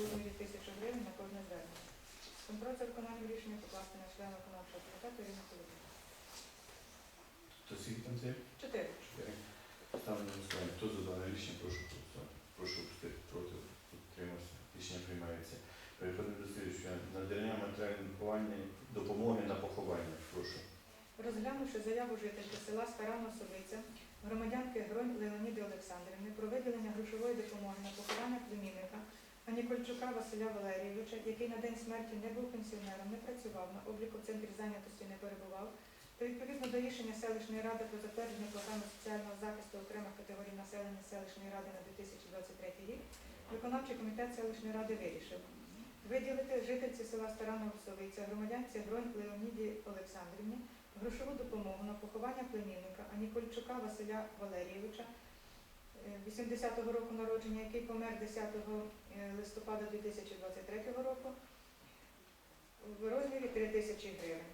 розмірі тисячі гривень на кожне звернення. Контроль за виконанням рішення покласти на члена виконавчого комітету Ірину Коломію. То скільки там це? Чотири. Чотири. Ставлю на голосування. Хто за дане рішення, прошу голосувати. Прошу пустити проти. Утримався. Рішення приймається. Переходимо до слідчого. Надання матеріальної допомоги, допомоги на поховання. Прошу. Розглянувши заяву жительки села Стара Носовиця, громадянки Гронь Леоніди Олександрівни про виділення грошової допомоги на поховання племінника Анікольчука Василя Валерійовича, який на день смерті не був пенсіонером, не працював, на обліку в центрі зайнятості не перебував, то відповідно до рішення селищної ради про затвердження програми соціального захисту окремих категорій населення селищної ради на 2023 рік, виконавчий комітет селищної ради вирішив виділити жительці села Стара Новосовиця, громадянці Гронь Леоніді Олександрівні грошову допомогу на поховання племінника Анікольчука Василя Валерійовича, 80-го року народження, який помер 10 е, листопада 2023 року, в розмірі 3 тисячі гривень.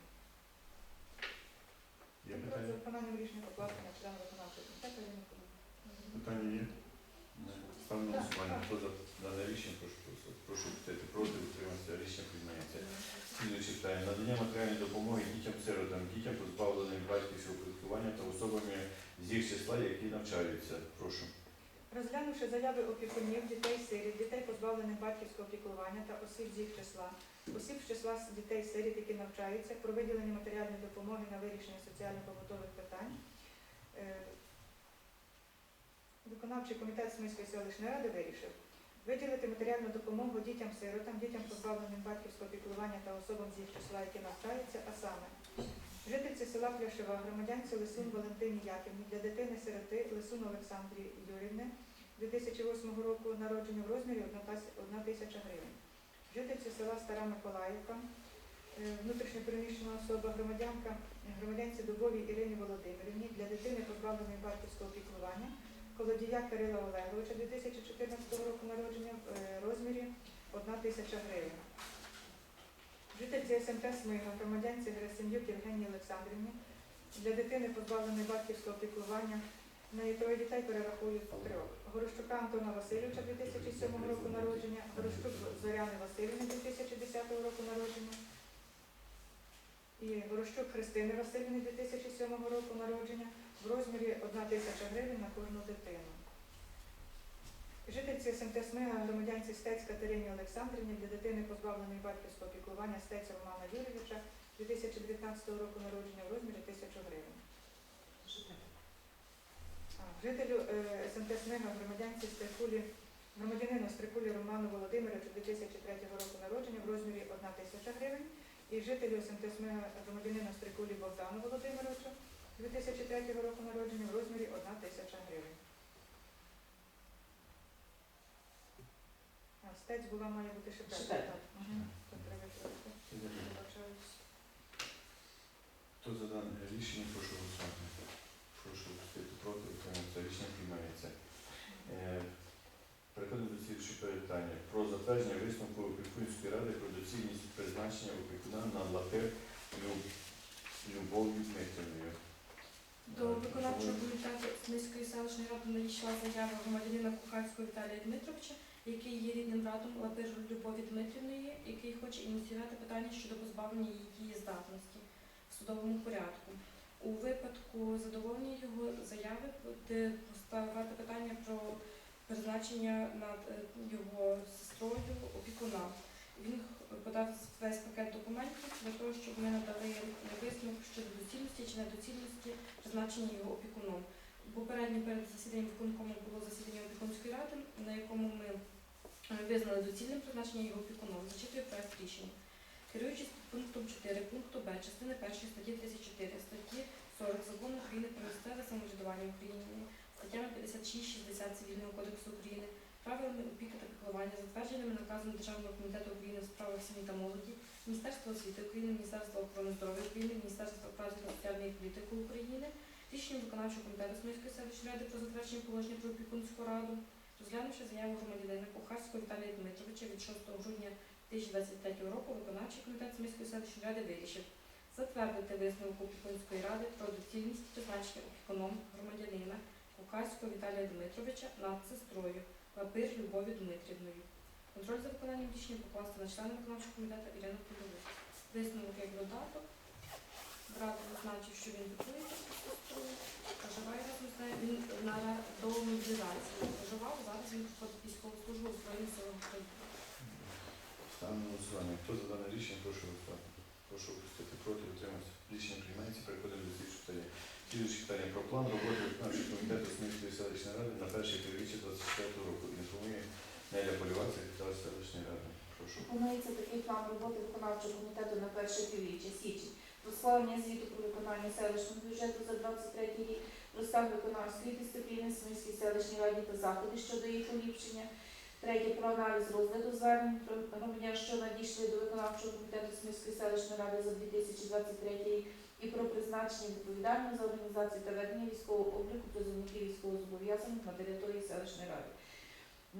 Є Про питання? виконання рішення покласти на члена виконавчого комітету Ірину. Питання є? Ставлю на голосування. Хто за дане рішення, прошу голосувати. Прошу пустити проти. Утримався. Рішення приймається. Слідуюче питання. Надання матеріальної допомоги дітям-сиротам, дітям, позбавленим батьківського оподаткування та особами з їх числа, які навчаються. Прошу. Розглянувши заяви опікунів, дітей сиріт, дітей позбавлених батьківського опікування та осіб з їх числа, осіб з числа дітей сиріт, які навчаються, про виділення матеріальної допомоги на вирішення соціально-побутових питань. е, Виконавчий комітет Смільської селищної ради вирішив виділити матеріальну допомогу дітям-сиротам, дітям позбавленим батьківського опікування та особам з їх числа, які навчаються, а саме жительці села Пляшева, громадянці Лисун Валентині Яківні для дитини-сироти Лисун Олександрі Юрівни 2008 року народження в розмірі 1 тисяча гривень. Жительці села Стара Миколаївка, е, внутрішньопереміщена особа, громадянка, громадянці Дубовій Ірині Володимирівні для дитини позбавленої батьківського опікування, колодія Кирила Олеговича 2014 року народження в е, розмірі 1 тисяча гривень. Жительці СМТ Смига, громадянці Герасим'юк Євгенії Олександрівні для дитини позбавленої батьківського опікування. На її троє дітей перерахують трьох. Горощука Антона Васильовича 2007 року народження, Горощук Зоряни Васильівни 2010 року народження і Горощук Христини Васильівни 2007 року народження в розмірі 1 тисяча гривень на кожну дитину. Жительці СМТ Смига, громадянці Стець Катерині Олександрівні для дитини позбавленої батьківського опікування Стеця Романа Юрійовича 2019 року народження в розмірі 1000 гривень. Жителю е, СМТ Смига, громадянці Стрикулі, громадянину Стрикулі Роману Володимировичу 2003 року народження в розмірі 1 тисяча гривень. І жителю СМТ Смига, громадянину Стрикулі Богдану Володимировичу 2003 року народження в розмірі 1 тисяча гривень. Стець була має бути. Так. Мгм. Треба відповісти. Вибачаюсь. Хто за дане рішення, прошу голосувати. Прошу пустити проти. Утримався. Рішення приймається. Е, Переходимо до слідчого питання. Про затвердження висновку Опікунської ради про доцільність призначення опікуна на лапи Люб- Любов'ю Дмитрівною. До виконавчого комітету Смільської селищної ради надійшла заява громадянина Кухарського Віталія Дмитровича, який є рідним братом Лапир Любові Дмитрівної, який хоче ініціювати питання щодо позбавлення її дієздатності в судовому порядку. У випадку задоволення його заяви буде поставити питання про призначення над е, його сестрою опікуна. Він подав весь пакет документів для того, щоб ми надали висновок щодо доцільності чи недоцільності призначення його опікуном. Попередньо перед засіданням виконкому було засідання опікунської ради, на якому ми е, визнали доцільним призначення його опікуном. Зачитую проект рішення. Керуючись пунктом 4 пункту Б частини 1 статті 34 статті 40 Закону України про місцеве самоврядування в Україні, статтями 56-60 Цивільного кодексу України, правилами опіки та піклування, затвердженими наказом Державного комітету України в справах сім'ї та молоді, Міністерства освіти України, Міністерства охорони здоров'я України, Міністерства праці та соціальної політики України, рішенням виконавчого комітету Смільської селищної ради про затвердження положення про опікунську раду, розглянувши заяву громадянина Кухарського Віталія Дмитровича від 6 грудня 2023 року, виконавчий комітет Смільської селищної ради вирішив затвердити висновок опікунської ради про доцільність призначення опікуном громадянина Кухарського Віталія Дмитровича над сестрою Лапир Любові Дмитрівною. Контроль за виконанням рішення покласти на члена виконавчого комітету Ірину Польову. Висновок як додаток. Брат зазначив, що він готується з сестрою, проживає разом з нею. Він на до мобілізації проживав, зараз він проходить військову службу у Збройних силах України. На голосування. Хто за дане рішення, прошу голосувати. Прошу опустити проти, утриматися. Рішення приймається. Переходимо до слідчого питання. Слідуюче питання про план роботи виконавчого комітету Смільської селищної ради на перше півріччя 24 року. Інформує Неля Полівац, секретар селищної ради. Прошу. Пропонується такий план роботи виконавчого комітету на перше півріччя січень. Про звіту про виконання селищного бюджету за 23 рік, про стан виконавської дисципліни Смільській селищній раді та заходи щодо їх поліпшення. Третє про аналіз розгляду звернень про громадян, що надійшли до виконавчого комітету Смільської селищної ради за 2023 рік, і про призначення відповідального за організацію та ведення військового обліку призовників військовозобов'язаних на території селищної ради.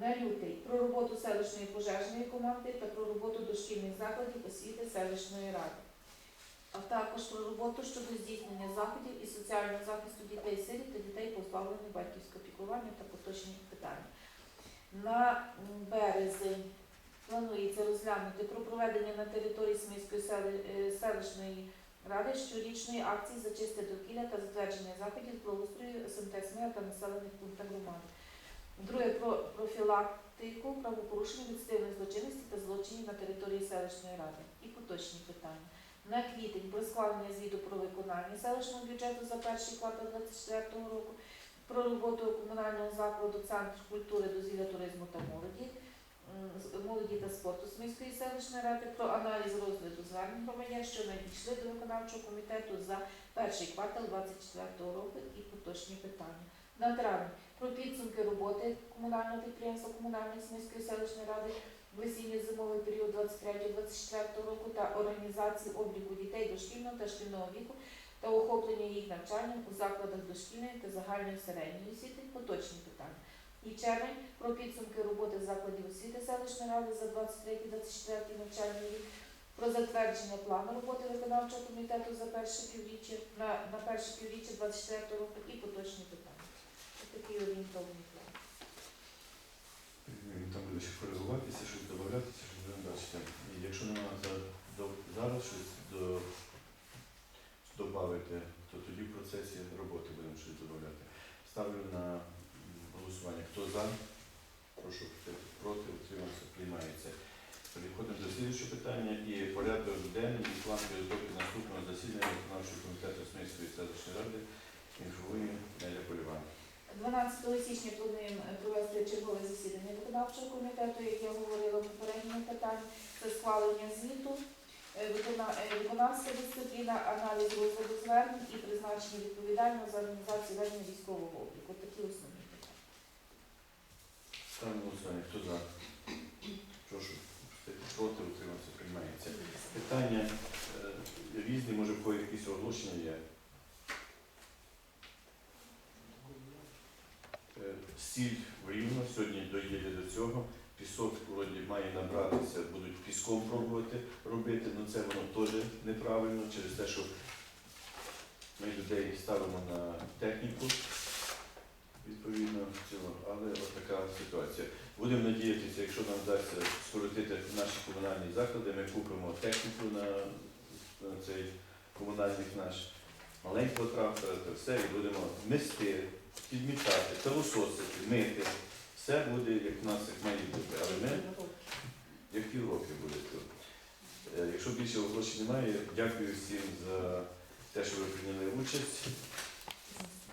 На лютий про роботу селищної пожежної команди та про роботу дошкільних закладів освіти селищної ради, а також роботу щодо здійснення заходів і соціального захисту дітей сиріт та дітей позбавлених батьківського піклування та поточні питання. На березень планується розглянути про проведення на території Смільської е, селищної ради щорічної акції «Зачисти довкілля та затвердження заходів з благоустрою СМТ СМЕ та населених пунктах громади. Друге про профілактику правопорушень відстивної злочинності та злочинів на території селищної ради і поточні питання. На квітень про схвалення звіту про виконання селищного бюджету за перший квартал 2024 року, про роботу комунального закладу Центр культури, дозвілля, туризму та молоді, молоді та спорту Смільської селищної ради, про аналіз розгляду звернень громадян, що надійшли до виконавчого комітету за перший квартал 2024 року і поточні питання. На травень про підсумки роботи комунального підприємства комунальної Смільської селищної ради в осінньо-зимовий період 23-24 року та організації обліку дітей дошкільного та шкільного віку та охоплення їх навчанням у закладах дошкільної та загальної середньої освіти поточні питання. І червень про підсумки роботи закладів освіти селищної ради за 23-24 навчальний рік, про затвердження плану роботи виконавчого комітету за перше півріччя на, на перше півріччя 24 року і поточні питання. Ось такий орієнтовний план. Коригуватися, щось додатися, щось бачити. І якщо немає зараз щось до, додати, то тоді в процесі роботи будемо щось додати. Ставлю на голосування. Хто за? Прошу проти, утримався, приймається. Переходимо до слідчого питання і порядок денний і план підготовки наступного засідання виконавчого комітету Смільської селищної ради інформує Неля Поліван. 12 січня плануємо е, провести чергове засідання виконавчого комітету, як я говорила в попередньому питанні, це схвалення звіту, е, е, виконавська дисципліна, аналіз розгляду звернень і призначення відповідального за організацію ведення військового обліку. Такі основні питання. Ставимо голосування. Хто за? Прошу. Проти, утриматися, приймається. Питання різні, може кого якісь оголошення є. Е, Сіль в Рівно сьогодні доїде до цього. Пісок вроді має набратися, будуть піском пробувати робити, але це воно теж неправильно через те, що ми людей ставимо на техніку відповідно цього, але от така ситуація. Будемо надіятися, якщо нам вдасться скоротити наші комунальні заклади, ми купимо техніку на, на цей комунальник наш маленького трактора то все, і будемо мести, підмітати, пилососити, мити. Все буде, як в нас як має бути. Але ми, як півроки буде тут. Е, Якщо більше оголошень немає, дякую всім за те, що ви прийняли участь.